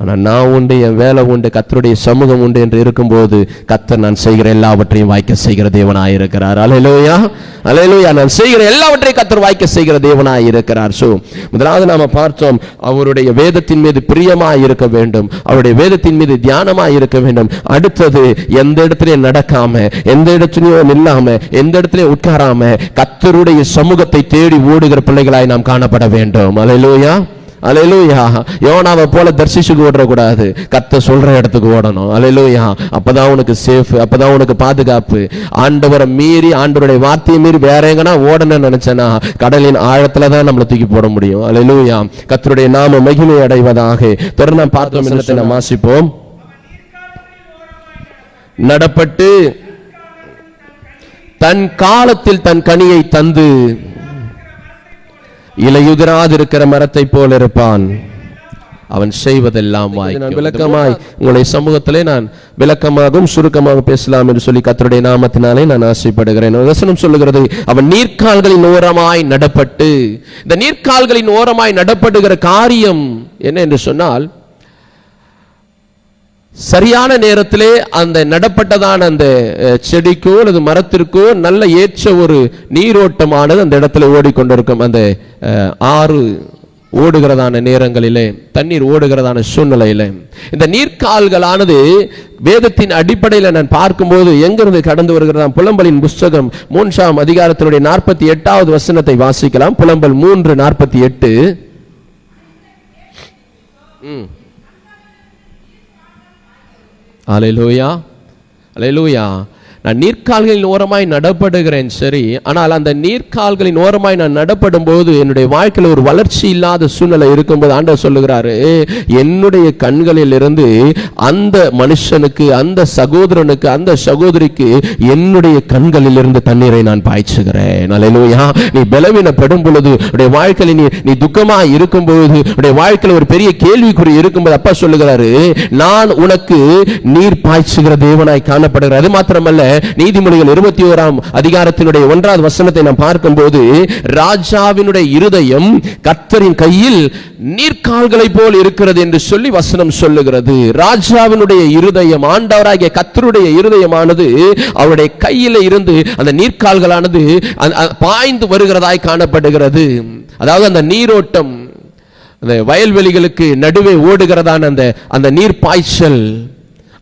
ஆனா நான் உண்டு என் வேலை உண்டு கத்தருடைய சமூகம் உண்டு என்று இருக்கும்போது கத்தர் நான் செய்கிற எல்லாவற்றையும் வாய்க்க செய்கிற தேவனாக இருக்கிறார். அலையிலோயா அலையிலோயா நான் செய்கிற எல்லாவற்றையும் கத்தர் வாய்க்க செய்கிற தேவனாக இருக்கிறார். ஸோ முதலாவது நாம பார்த்தோம் அவருடைய வேதத்தின் மீது பிரியமாக இருக்க வேண்டும். அவருடைய வேதத்தின் மீது தியானமாக இருக்க வேண்டும். அடுத்தது எந்த இடத்துலையும் நடக்காம எந்த இடத்துலையும் நில்லாம எந்த இடத்துலயும் உட்காராம கத்தருடைய சமூகத்தை தேடி ஓடுகிற பிள்ளைகளாய் நாம் காணப்பட வேண்டும். அலையிலோயா. அலையிலூயா யோனாவை போல தர்சிச்சுக்கு ஓடக்கூடாது. கத்த சொல்ற இடத்துக்கு ஓடணும். அலையிலூயா அப்பதான் உனக்கு சேஃப் அப்பதான் உனக்கு பாதுகாப்பு. ஆண்டவரை மீறி ஆண்டவருடைய வார்த்தையை மீறி வேற எங்கன்னா ஓடணும்னு நினைச்சேனா கடலின் ஆழத்துல தான் நம்மளை தூக்கி போட முடியும். அலையிலூயா கத்தருடைய நாம மகிமை அடைவதாக. தொடர்ந்து பார்த்தோம் என்னத்தை நாம் வாசிப்போம். நடப்பட்டு தன் காலத்தில் தன் கனியை தந்து இலையுதிராதிருக்கிற மரத்தை போல இருப்பான் அவன் செய்வதெல்லாம். நான் விளக்கமாய் உங்களுடைய சமூகத்திலே நான் விளக்கமாகவும் சுருக்கமாக பேசலாம் என்று சொல்லி கத்தருடைய நாமத்தினாலே நான் ஆசைப்படுகிறேன். வசனம் சொல்லுகிறது அவன் நீர்க்கால்களின் ஓரமாய் நடப்பட்டு இந்த நீர்க்கால்களின் ஓரமாய் நடப்படுகிற காரியம் என்ன? என்று சொன்னால் சரியான நேரத்திலே அந்த நடப்பட்டதான அந்த செடிக்கோ அல்லது மரத்திற்கோ நல்ல ஏற்ற ஒரு நீரோட்டமானது அந்த இடத்துல ஓடிக்கொண்டிருக்கும். அந்த ஆறு ஓடுகிறதான நேரங்களிலே தண்ணீர் ஓடுகிறதான சூழ்நிலையில. இந்த நீர்க்கால்களானது வேதத்தின் அடிப்படையில் நான் பார்க்கும்போது எங்கிருந்து கடந்து வருகிறதா புலம்பலின் புஸ்தகம் மூன்றாம் அதிகாரத்தினுடைய நாற்பத்தி எட்டாவது வசனத்தை வாசிக்கலாம். புலம்பல் மூன்று நாற்பத்தி எட்டு. அலையிலூயா அலையிலூயா நான் நீர்க்கால்களின் ஓரமாய் நடப்படுகிறேன் சரி. ஆனால் அந்த நீர்க்கால்களின் ஓரமாய் நான் நடப்படும் போது என்னுடைய வாழ்க்கையில் ஒரு வளர்ச்சி இல்லாத சூழ்நிலை இருக்கும்போது ஆண்டவர் சொல்லுகிறாரு என்னுடைய கண்களில் இருந்து அந்த மனுஷனுக்கு அந்த சகோதரனுக்கு அந்த சகோதரிக்கு என்னுடைய கண்களில் இருந்து தண்ணீரை நான் பாய்ச்சுகிறேன். அலையிலூயா நீ பலவீனப்படும் பொழுது உடைய வாழ்க்கையில் நீ நீ துக்கமா இருக்கும் பொழுது உடைய வாழ்க்கையில் ஒரு பெரிய கேள்விக்குறி இருக்கும்போது அப்பா சொல்லுகிறாரு நான் உனக்கு நீர் பாய்ச்சுகிற தேவனாய் காணப்படுகிறார் அது மாத்திரமல்ல நீதிமொழிகள் இருபத்தி ஓராம் அதிகாரத்தினுடைய ஒன்றாவது வசனத்தை நாம் பார்க்கும்போது ராஜாவினுடைய இருதயம் கர்த்தரின் கையில் நீர்க்கால்களை போல் இருக்கிறது என்று சொல்லி வசனம் சொல்லுகிறது. ராஜாவினுடைய இருதயம் ஆண்டவராகிய கத்தருடைய இருதயமானது அவருடைய கையில இருந்து அந்த நீர்க்கால்களானது பாய்ந்து வருகிறதாய் காணப்படுகிறது. அதாவது அந்த நீரோட்டம் அந்த வயல்வெளிகளுக்கு நடுவே ஓடுகிறதான அந்த அந்த நீர் பாய்ச்சல்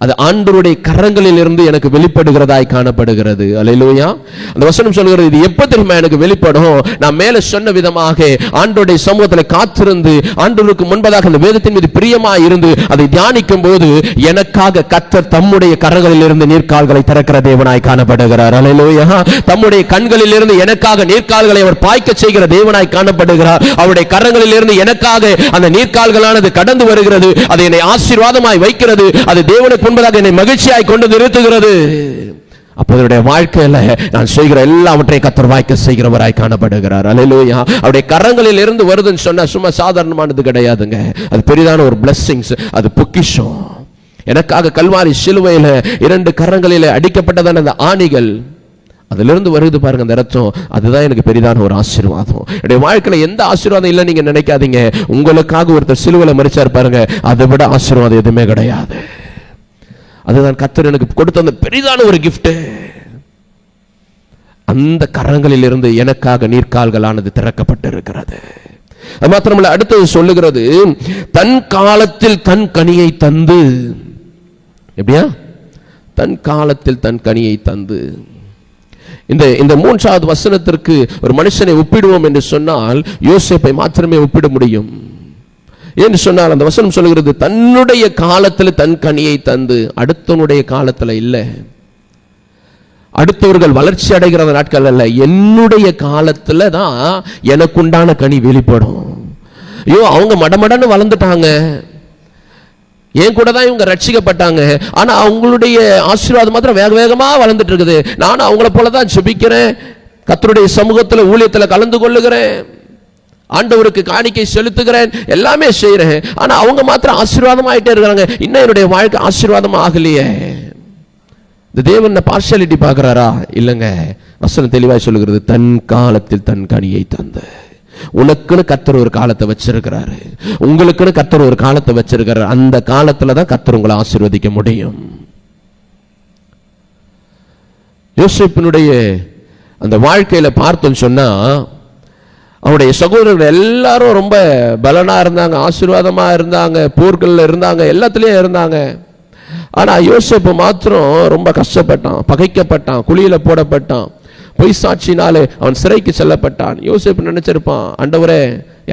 அது ஆண்டவருடைய கரங்களில் இருந்து எனக்கு வெளிப்படுகிறதாய் காணப்படுகிறது. அல்லேலூயா அந்த வசனம் சொல்கிறது இது எப்போ தெரியுமா எனக்கு வெளிப்படும்? நான் மேலே சொன்ன விதமாக ஆண்டவருடைய சமூகத்தில் காத்திருந்து ஆண்டவருக்கு முன்பதாக அந்த வேதத்தின் மீது பிரியமா இருந்து அதை தியானிக்கும் போது எனக்காக கத்தர் தம்முடைய கரங்களில் இருந்து நீர்கால்களை திறக்கிற தேவனாய் காணப்படுகிறார். அல்லேலூயா தம்முடைய கண்களில் இருந்து எனக்காக நீர்கால்களை அவர் பாய்க்க செய்கிற தேவனாய் காணப்படுகிறார். அவருடைய கரங்களில் இருந்து எனக்காக அந்த நீர்க்கால்களானது கடந்து வருகிறது. அது என்னை ஆசீர்வாதமாய் வைக்கிறது. அது தேவனுக்கு முன்பதாக என்னை மகிழ்ச்சியாய் கொண்டு நிறுத்துகிறது. அப்போ அவருடைய வாழ்க்கையில நான் செய்கிற எல்லாவற்றையும் கத்தர் வாய்க்க செய்கிறவராய் காணப்படுகிறார். அல்லேலூயா அவருடைய கரங்களில் இருந்து வருதுன்னு சொன்னால் சும்மா சாதாரணமானது கிடையாதுங்க. அது பெரிதான ஒரு பிளஸ்ஸிங்ஸ் அது பொக்கிஷம். எனக்காக கல்வாரி சிலுவையில இரண்டு கரங்களில் அடிக்கப்பட்டதான அந்த ஆணிகள் அதிலிருந்து வருது பாருங்க அந்த ரத்தம் அதுதான் எனக்கு பெரிதான ஒரு ஆசீர்வாதம். என்னுடைய வாழ்க்கையில எந்த ஆசீர்வாதம் இல்லை நீங்க நினைக்காதீங்க. உங்களுக்காக ஒருத்தர் சிலுவையில் மறிச்சார் பாருங்க. அதை விட ஆசீர்வாதம் எதுவுமே கிடையாது. அதுதான் கத்தர் எனக்கு கொடுத்த அந்த பெரிதான ஒரு கிஃப்ட்டு அந்த கரங்களில் இருந்து எனக்காக நீர்க்கால்களானது திறக்கப்பட்டிருக்கிறது. அது மாத்திரமல்ல அடுத்தது சொல்லுகிறது தன் காலத்தில் தன் கனியை தந்து. எப்படியா? தன் காலத்தில் தன் கனியை தந்து. இந்த இந்த மூன்றாவது வசனத்திற்கு ஒரு மனுஷனை ஒப்பிடுவோம் என்று சொன்னால் யோசிப்பை மாத்திரமே ஒப்பிட முடியும். என்று சொன்னால் அந்த வசனம் சொல்கிறது தன்னுடைய காலத்தில் தன் கனியை தந்து அடுத்தவனுடைய காலத்தில் இல்லை. அடுத்தவர்கள் வளர்ச்சி அடைகிற நாட்கள் அல்ல. என்னுடைய காலத்தில் தான் எனக்குண்டான கனி வெளிப்படும். ஐயோ அவங்க மடமடன்னு வளர்ந்துட்டாங்க. என் கூட தான் இவங்க ரட்சிக்கப்பட்டாங்க. ஆனால் அவங்களுடைய ஆசீர்வாதம் மாத்திரம் வேக வேகமாக வளர்ந்துட்டு இருக்குது. நானும் அவங்கள போல தான் ஜெபிக்கிறேன். கத்தருடைய சமூகத்தில் ஊழியத்தில் கலந்து கொள்ளுகிறேன். ஆண்டவருக்கு காணிக்கை செலுத்துகிறேன் எல்லாமே செய்கிறேன். ஆனால் அவங்க மாத்திரம் ஆசீர்வாதம் ஆயிட்டே இருக்கிறாங்க இன்னும் என்னுடைய வாழ்க்கை ஆசீர்வாதம் ஆகலையே. இந்த தேவன் பார்ஷியாலிட்டி பார்க்குறாரா? இல்லைங்க. வசனம் தெளிவாக சொல்லுகிறது தன் காலத்தில் தன் கனியை தந்த. உனக்குன்னு கத்தர் ஒரு காலத்தை வச்சிருக்கிறாரு. உங்களுக்குன்னு கத்தர் ஒரு காலத்தை வச்சிருக்கிறாரு. அந்த காலத்துல தான் கத்தர் உங்களை ஆசீர்வதிக்க முடியும். யோசிப்பினுடைய அந்த வாழ்க்கையில பார்த்தோன்னு சொன்னா அவனுடைய சகோதரர்கள் எல்லாரும் ரொம்ப பலனாக இருந்தாங்க ஆசீர்வாதமாக இருந்தாங்க போர்களில் இருந்தாங்க எல்லாத்துலேயும் இருந்தாங்க. ஆனால் யோசிப்பு மாத்திரம் ரொம்ப கஷ்டப்பட்டான் பகைக்கப்பட்டான் குழியில் போடப்பட்டான். பொய் சாட்சினாலே அவன் சிறைக்கு செல்லப்பட்டான். யோசிப்பு நினச்சிருப்பான் ஆண்டவரே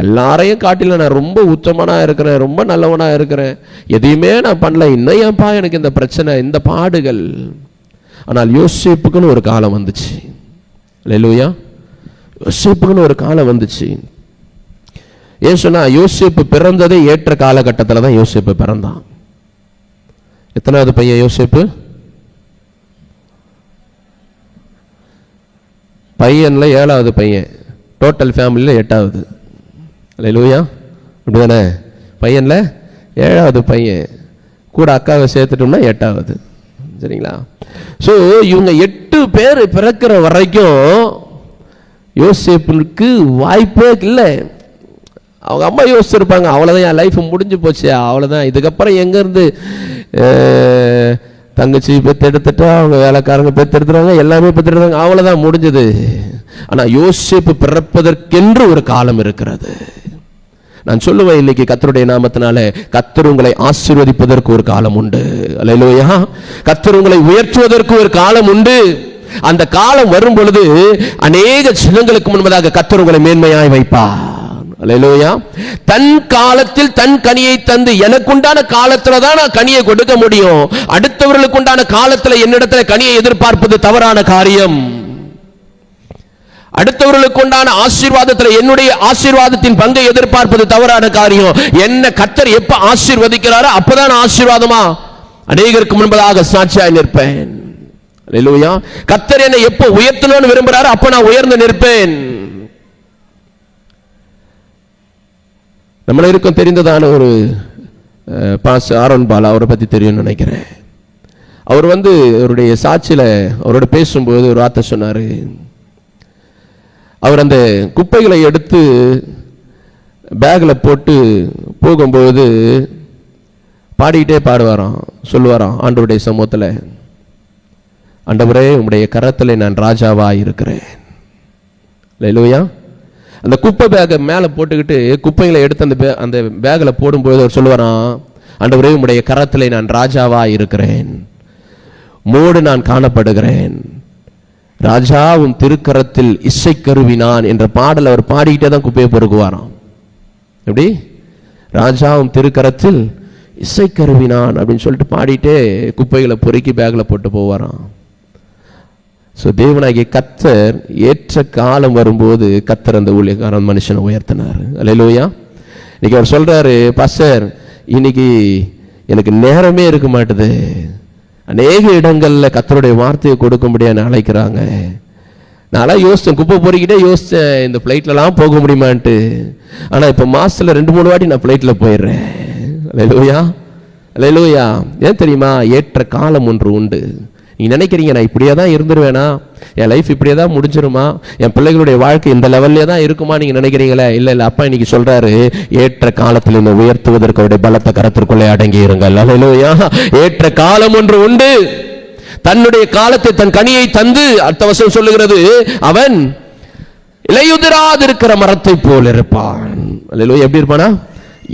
எல்லாரையும் காட்டில நான் ரொம்ப உத்தமனாக இருக்கிறேன் ரொம்ப நல்லவனாக இருக்கிறேன். எதையுமே நான் பண்ணல இன்னும் எனக்கு இந்த பிரச்சனை இந்த பாடுகள். ஆனால் யோசிப்புக்குன்னு ஒரு காலம் வந்துச்சு. லெலுயா யோசிப்புக்குன்னு ஒரு காலம் வந்துச்சு. ஏசுனா யோசிப்பு பிறந்ததே ஏற்ற காலகட்டத்தில் தான் யோசிப்பு பிறந்தான். எத்தனாவது பையன் யோசிப்பு? பையன்ல ஏழாவது பையன். டோட்டல் ஃபேமிலியில் எட்டாவது. இல்லை லூயா அப்படிதானே? பையன்ல ஏழாவது பையன். கூட அக்காவை சேர்த்துட்டோம்னா எட்டாவது. சரிங்களா? ஸோ இவங்க எட்டு பேர் பிறக்கிற வரைக்கும் யோசிப்புக்கு வாய்ப்பே இல்லை. அவங்க அம்மா யோசிச்சிருப்பாங்க அவ்வளோதான் என் லைஃப் முடிஞ்சு போச்சு. அவ்வளோதான் இதுக்கப்புறம் எங்கேருந்து தங்கச்சி பெற்றெடுத்துட்டா அவங்க வேலைக்காரங்க பெற்றெடுத்துறாங்க எல்லாமே பெற்றெடுத்தாங்க அவ்வளோதான் முடிஞ்சது. ஆனால் யோசிப்பு பிறப்பதற்கென்று ஒரு காலம் இருக்கிறது. நான் சொல்லுவேன் இன்னைக்கு கத்தருடைய நாமத்தினால கத்தர் உங்களை ஆசீர்வதிப்பதற்கு ஒரு காலம் உண்டு. அல்லையா கத்தர் உங்களை உயர்த்துவதற்கு ஒரு காலம் உண்டு. அந்த காலம் வரும் பொழுது அநேக சின்னங்களுக்கு முன்பதாக கத்தர் உங்களை மேன்மையாய் வைப்பார். தன் காலத்தில் தன் கனியை தந்து எனக்குண்டான காலத்துல தான் நான் கனியை கொடுக்க முடியும். அடுத்தவர்களுக்கு உண்டான காலத்துல என்னிடத்துல கனியை எதிர்பார்ப்பது தவறான காரியம். அடுத்தவர்களுக்கு உண்டான ஆசீர்வாதத்தில் என்னுடைய ஆசீர்வாதத்தின் பங்கை எதிர்பார்ப்பது தவறான காரியம். என்ன கத்தர் எப்ப ஆசீர்வதிக்கிறாரோ அப்பதான் ஆசீர்வாதமா? அநேகருக்கு முன்பதாக சாட்சியாய் நிற்பேன். கத்தர் என்னை எப்போ உயர்த்தணும்னு விரும்புறாரோ அப்ப நான் உயர்ந்து நிற்பேன். நம்மள இருக்கும் தெரிந்ததான ஒரு பாஸ் ஆரோன் பாலா அவரை பத்தி தெரியும்னு நினைக்கிறேன். அவர் வந்து அவருடைய சாட்சியில அவரோட பேசும்போது ஒரு வார்த்தை சொன்னார். அவர் அந்த குப்பைகளை எடுத்து பேக்கில் போட்டு போகும்போது பாடிக்கிட்டே பாடுவாராம் சொல்லுவாராம் ஆண்டவருடைய சமூகத்தில். ஆண்டவரே உம்முடைய கரத்தில் நான் ராஜாவா இருக்கிறேன் இல்லையா அந்த குப்பை பேக்கை மேலே போட்டுக்கிட்டு குப்பைகளை எடுத்து அந்த பே அந்த பேக்கில் போடும்போது அவர் சொல்லுவாராம் ஆண்டவரே உம்முடைய கரத்தில் நான் ராஜாவா இருக்கிறேன் மோடு நான் காணப்படுகிறேன். ராஜாவும் திருக்கரத்தில் இசை கருவினான் என்ற பாடல் அவர் பாடிக்கிட்டே தான் குப்பையை பொறுக்குவாராம். எப்படி? ராஜாவும் திருக்கரத்தில் இசை கருவினான் அப்படின்னு சொல்லிட்டு பாடிட்டே குப்பைகளை பொறுக்கி பேக்கில் போட்டு போவாராம். ஸோ தேவனாகிய கத்தர் ஏற்ற காலம் வரும்போது கத்தர் அந்த ஊழியக்காரன் மனுஷனை உயர்த்தினார். லோயா இன்னைக்கு அவர் சொல்கிறாரு பாஸ்டர் இன்னைக்கு எனக்கு நேரமே இருக்க மாட்டுது. அநேக இடங்களில் கத்தருடைய வார்த்தையை கொடுக்கும்படியான அழைக்கிறாங்க. நான்லாம் யோசித்தேன் குப்பை பொறிக்கிட்டே யோசித்தேன் இந்த ஃப்ளைட்லலாம் போக முடியுமான்ட்டு. ஆனால் இப்போ மாதத்தில் ரெண்டு மூணு வாட்டி நான் ஃப்ளைட்டில் போயிடுறேன். அல்லையா லோயா ஏன் தெரியுமா? ஏற்ற காலம் ஒன்று உண்டு. நீங்க நினைக்கிறீங்க நான் இப்படியே தான் இருந்துருவேனா? என் லைஃப் இப்படியே தான் முடிஞ்சிருமா? என் பிள்ளைகளுடைய வாழ்க்கை இந்த லெவல்லே தான் இருக்குமா நீங்க நினைக்கிறீங்களே? இல்லை இல்லை. அப்பா இன்னைக்கு சொல்றாரு ஏற்ற காலத்தில் இந்த உயர்த்துவதற்கு அவருடைய பலத்த கரத்திற்குள்ளே அடங்கி இருங்கள். அல்லையா ஏற்ற காலம் ஒன்று உண்டு. தன்னுடைய காலத்தை தன் கனியை தந்து அடுத்த வசனம் சொல்லுகிறது அவன் இலையுதிராதிருக்கிற மரத்தை போல் இருப்பான். எப்படி இருப்பானா?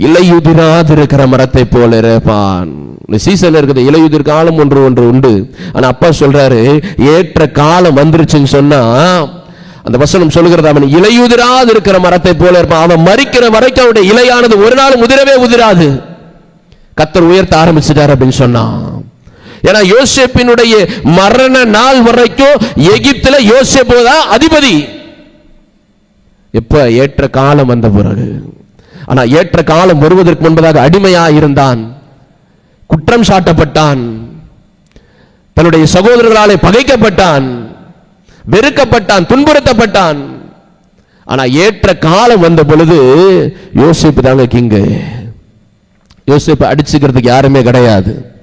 இலையுதிராதிருக்கிற மரத்தை போல இருப்பான். இந்த சீசன்ல இருக்குது இலையுதிர் காலம் ஒன்று ஒன்று உண்டு. ஆனா அப்பா சொல்றாரு ஏற்ற காலம் வந்துருச்சுன்னு சொன்னா அந்த வசனம் சொல்லுகிறது அவன் இலையுதிராது இருக்கிற மரத்தை போல இருப்பான். அவன் மறிக்கிற வரைக்கும் அவனுடைய இலையானது ஒரு நாள் உதிரவே உதிராது. கத்தர் உயர்த்த ஆரம்பிச்சிட்டார் அப்படின்னு சொன்னான். ஏன்னா யோசேப்பினுடைய மரண நாள் வரைக்கும் எகிப்துல யோசேப்பு தான் அதிபதி. எப்ப? ஏற்ற காலம் வந்த பிறகு. ஆனா ஏற்ற காலம் வருவதற்கு முன்பதாக அடிமையா இருந்தான் குற்றம் சாட்டப்பட்டான். தன்னுடைய சகோதரர்களாலே பகைக்கப்பட்டான். வெறுக்கப்பட்டான் துன்புறுத்தப்பட்டான். ஆனா ஏற்ற காலம் வந்த பொழுது யோசிப்பு தாங்க கிங்கு. யோசிப்பு அடிச்சுக்கிறதுக்கு யாருமே கிடையாது.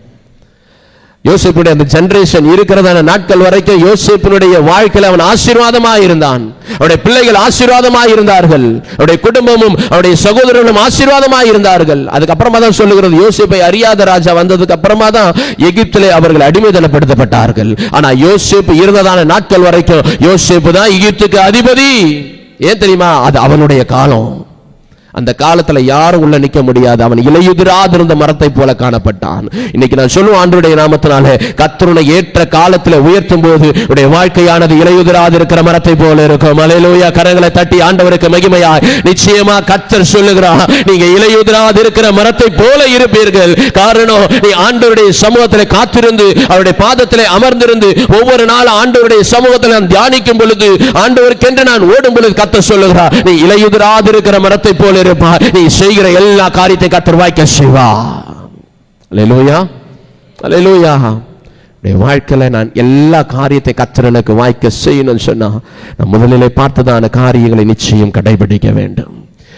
யோசிப்புடைய அந்த ஜெனரேஷன் இருக்கிறதான நாட்கள் வரைக்கும் யோசிப்பினுடைய வாழ்க்கையில் அவன் ஆசீர்வாதமாக இருந்தான். அவருடைய பிள்ளைகள் ஆசீர்வாதமாக இருந்தார்கள். அவருடைய குடும்பமும் அவருடைய சகோதரர்களும் ஆசீர்வாதமாக இருந்தார்கள். அதுக்கப்புறமா தான் சொல்லுகிறது யோசிப்பை அறியாத ராஜா வந்ததுக்கு அப்புறமா தான் எகிப்திலே அவர்கள் அடிமைதனப்படுத்தப்பட்டார்கள் ஆனா யோசிப்பு இருந்ததான நாட்கள் வரைக்கும் யோசிப்பு தான் எகிப்துக்கு அதிபதி. ஏன் தெரியுமா? அது அவனுடைய காலம். அந்த காலத்துல யாரும் உள்ள நிக்க முடியாது. அவன் இலையுதிராதிருந்த மரத்தை போல காணப்பட்டான். இன்னைக்கு நான் சொல்லுவேன் ஆண்டுடைய நாமத்தினால கத்தருனை ஏற்ற காலத்துல உயர்த்தும் போது உடைய வாழ்க்கையானது இலையுதிராது இருக்கிற மரத்தை போல இருக்கும். அலையிலோயா கரங்களை தட்டி ஆண்டவருக்கு மகிமையா நிச்சயமா கத்தர் சொல்லுகிறா நீங்க இலையுதிராது இருக்கிற மரத்தை போல இருப்பீர்கள். காரணம் நீ ஆண்டவருடைய சமூகத்தில் காத்திருந்து அவருடைய பாதத்திலே அமர்ந்திருந்து ஒவ்வொரு நாள் ஆண்டவருடைய சமூகத்தில் நான் தியானிக்கும் பொழுது ஆண்டவருக்கென்று நான் ஓடும் பொழுது கத்த சொல்லுகிறார் நீ இலையுதிராது இருக்கிற மரத்தை போல இருப்பார் நீ செய்கிற எல்லா காரியத்தை கத்தர் வாய்க்க செய்வா. அலையலூயா அலையலூயா உடைய வாழ்க்கையில நான் எல்லா காரியத்தை கத்தர் எனக்கு வாய்க்க செய்யணும்னு சொன்னா நான் முதலிலே பார்த்ததான காரியங்களை நிச்சயம் கடைபிடிக்க வேண்டும்.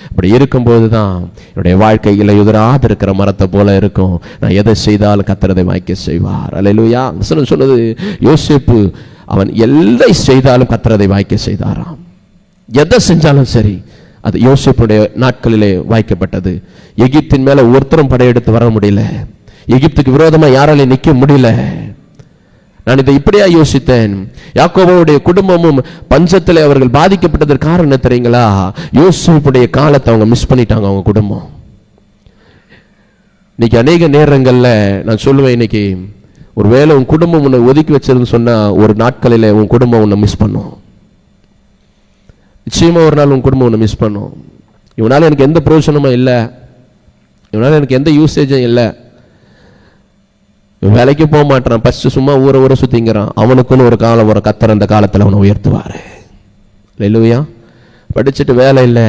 அப்படி இருக்கும்போது தான் என்னுடைய வாழ்க்கையில் எதிராக இருக்கிற மரத்தை போல இருக்கும். நான் எதை செய்தாலும் கத்திரதை வாய்க்க செய்வார். அல்லேலூயா. சொன்னது யோசிப்பு அவன் எல்லை செய்தாலும் கத்திரதை வாய்க்க செய்தாராம். எதை செஞ்சாலும் சரி அது யோசிப்புடைய நாட்களிலே வாய்க்கப்பட்டது. எகிப்தின் மேல ஒருத்தரும் படையெடுத்து வர முடியல. எகிப்துக்கு விரோதமா யாராலையும் நிற்க முடியல. நான் இதை இப்படியா யோசித்தேன். யாக்கோபாவுடைய குடும்பமும் பஞ்சத்தில் அவர்கள் பாதிக்கப்பட்டதற்கு காரணம் என்ன தெரியுங்களா? யோசிப்புடைய காலத்தை அவங்க மிஸ் பண்ணிட்டாங்க அவங்க குடும்பம். இன்னைக்கு அநேக நேரங்களில் நான் சொல்லுவேன் இன்னைக்கு ஒருவேளை உன் குடும்பம் உன்னை ஒதுக்கி வச்சிருந்து சொன்னா ஒரு நாட்களில் உன் குடும்பம் உன்னை மிஸ் பண்ணும். நிச்சயமாக ஒரு நாள் உன் குடும்பம் ஒன்று மிஸ் பண்ணும். இவனால் எனக்கு எந்த பிரயோஜனமும் இல்லை. இவனால் எனக்கு எந்த யூசேஜும் இல்லை. வேலைக்கு போக மாட்டான் ஃபஸ்ட்டு சும்மா ஊரை ஊரை சுற்றிங்கிறான் அவனுக்குன்னு ஒரு காலம் வரும். கத்தர் அந்த காலத்தில் அவனை உயர்த்துவாரு. இல்லையா படிச்சுட்டு வேலை இல்லை.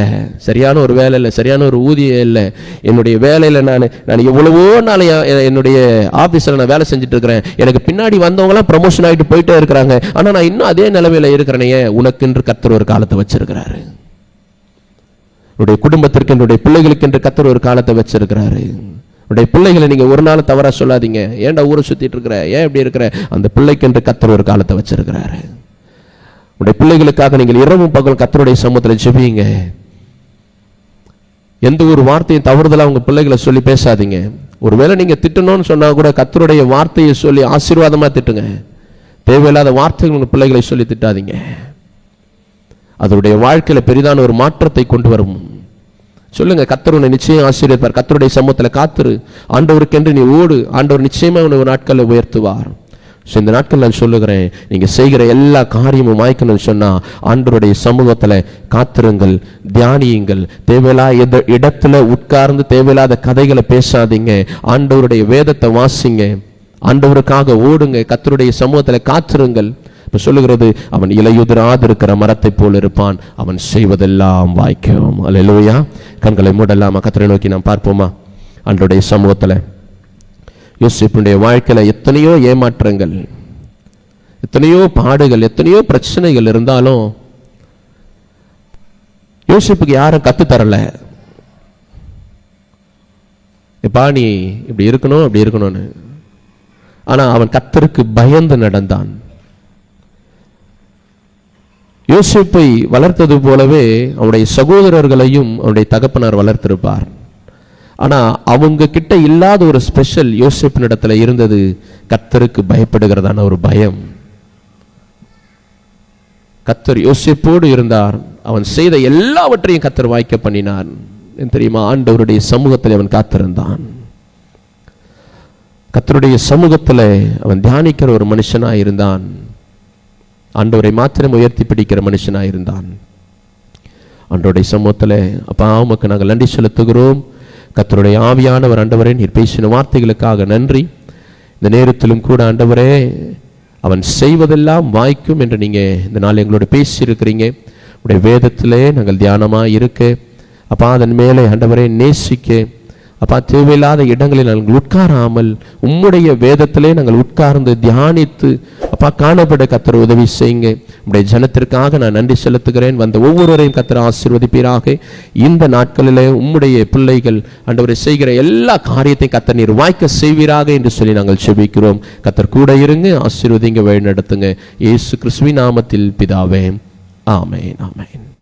சரியான ஒரு வேலை இல்லை. சரியான ஒரு ஊதியம் இல்லை. என்னுடைய வேலையில் நான் நான் எவ்வளவோ நாள் என்னுடைய ஆஃபீஸில் நான் வேலை செஞ்சுட்டு இருக்கிறேன் எனக்கு பின்னாடி வந்தவங்களாம் ப்ரமோஷன் ஆகிட்டு போயிட்டே இருக்கிறாங்க. ஆனால் நான் இன்னும் அதே நிலைமையில் இருக்கிறேனே. உனக்கென்று கத்தர் ஒரு காலத்தை வச்சிருக்கிறாரு. உன்னுடைய குடும்பத்திற்கு என்னுடைய பிள்ளைகளுக்கு என்று கத்தர் ஒரு காலத்தை வச்சிருக்கிறாரு. உடைய பிள்ளைகளை நீங்கள் ஒரு நாள் தவறாக சொல்லாதீங்க. ஏன்டா ஊரை சுற்றிட்டு இருக்கிற? ஏன் இப்படி இருக்கிற? அந்த பிள்ளைக்கு என்று கத்தர் ஒரு காலத்தை வச்சிருக்கிறாரு. உடைய பிள்ளைகளுக்காக நீங்கள் இரவும் பகல் கத்தருடைய சமூகத்தில் ஜெபியுங்க. எந்த ஒரு வார்த்தையும் தவறுதலாக உங்கள் பிள்ளைகளை சொல்லி பேசாதீங்க. ஒருவேளை நீங்கள் திட்டணும்னு சொன்னால் கூட கத்தருடைய வார்த்தையை சொல்லி ஆசீர்வாதமாக திட்டுங்க. தேவையில்லாத வார்த்தைகள் உங்கள் பிள்ளைகளை சொல்லி திட்டாதீங்க. அதனுடைய வாழ்க்கையில் பெரிதான ஒரு மாற்றத்தை கொண்டு வரும். சொல்லுங்க கத்தர் உன்னை நிச்சயம் ஆசீர்வதிப்பார். கத்தருடைய சமூகத்தில் காத்துரு. ஆண்டவருக்கென்று நீ ஓடு. ஆண்டவர் நிச்சயமாக உன்னை ஒரு நாட்களில் உயர்த்துவார். ஸோ இந்த நாட்கள் நான் சொல்லுகிறேன் நீங்கள் செய்கிற எல்லா காரியமும் வாய்க்கணும்னு சொன்னால் ஆண்டவருடைய சமூகத்தில் காத்திருங்கள் தியானியுங்கள். தேவையில்லாத இடத்துல உட்கார்ந்து தேவையில்லாத கதைகளை பேசாதீங்க. ஆண்டவருடைய வேதத்தை வாசிங்க. ஆண்டவருக்காக ஓடுங்க. கத்தருடைய சமூகத்தில் காத்திருங்கள். இப்போ சொல்லுகிறது அவன் இலையுதிராது இருக்கிற மரத்தை போல் இருப்பான். அவன் செய்வதெல்லாம் வாய்க்கும். அல்லையா கண்களை மூடலாமா? கத்தரை நோக்கி நாம் பார்ப்போமா? அன்றைய சமூகத்தில் யோசிப்புடைய வாழ்க்கையில எத்தனையோ ஏமாற்றங்கள் எத்தனையோ பாடுகள் எத்தனையோ பிரச்சனைகள் இருந்தாலும் யோசிப்புக்கு யாரும் கத்து தரல எப்பா நீ இப்படி இருக்கணும் அப்படி இருக்கணும்னு. ஆனா அவன் கத்தருக்கு பயந்து நடந்தான். யோசிப்பை வளர்த்தது போலவே அவனுடைய சகோதரர்களையும் அவனுடைய தகப்பனார் வளர்த்திருப்பார். ஆனா அவங்க கிட்ட இல்லாத ஒரு ஸ்பெஷல் யோசிப்பினிடத்துல இருந்தது கத்தருக்கு பயப்படுகிறதான ஒரு பயம். கத்தர் யோசிப்போடு இருந்தார். அவன் செய்த எல்லாவற்றையும் கத்தர் வாய்க்க பண்ணினான் தெரியுமா? ஆண்டவருடைய சமூகத்தில் அவன் காத்திருந்தான். கத்தருடைய சமூகத்தில் அவன் தியானிக்கிற ஒரு மனுஷனா இருந்தான். ஆண்டவரை மாத்திரம் உயர்த்தி பிடிக்கிற மனுஷனா இருந்தான். ஆண்டவருடைய சமூகத்தில் அப்பா உமக்கு நாங்கள் நன்றி செலுத்துகிறோம். கத்தருடைய ஆவியானவர் ஆண்டவரே நீர் பேசின வார்த்தைகளுக்காக நன்றி. இந்த நேரத்திலும் கூட ஆண்டவரே அவன் செய்வதெல்லாம் வாய்க்கும் என்று நீங்கள் இந்த நாள் எங்களோட பேசியிருக்கிறீங்க. உடைய வேதத்திலே நாங்கள் தியானமாக இருக்க அப்பா அதன் மேலே ஆண்டவரே நேசிக்க அப்பா தேவையில்லாத இடங்களில் நாங்கள் உட்காராமல் உம்முடைய வேதத்திலே நாங்கள் உட்கார்ந்து தியானித்து அப்பா காணப்பட கத்தர் உதவி செய்யுங்க. உடைய ஜனத்திற்காக நான் நன்றி செலுத்துகிறேன். வந்த ஒவ்வொருவரையும் கத்தர் ஆசீர்வதிப்பீராக. இந்த நாட்களிலே உம்முடைய பிள்ளைகள் அண்டவரை செய்கிற எல்லா காரியத்தையும் கத்தர் நீர் வாய்க்க செய்வீராக என்று சொல்லி நாங்கள் செபிக்கிறோம். கத்தர் கூட இருங்க ஆசீர்வதிங்க வழி நடத்துங்க இயேசு கிறிஸ்துவின் நாமத்தில் பிதாவே. ஆமேன் ஆமேன்.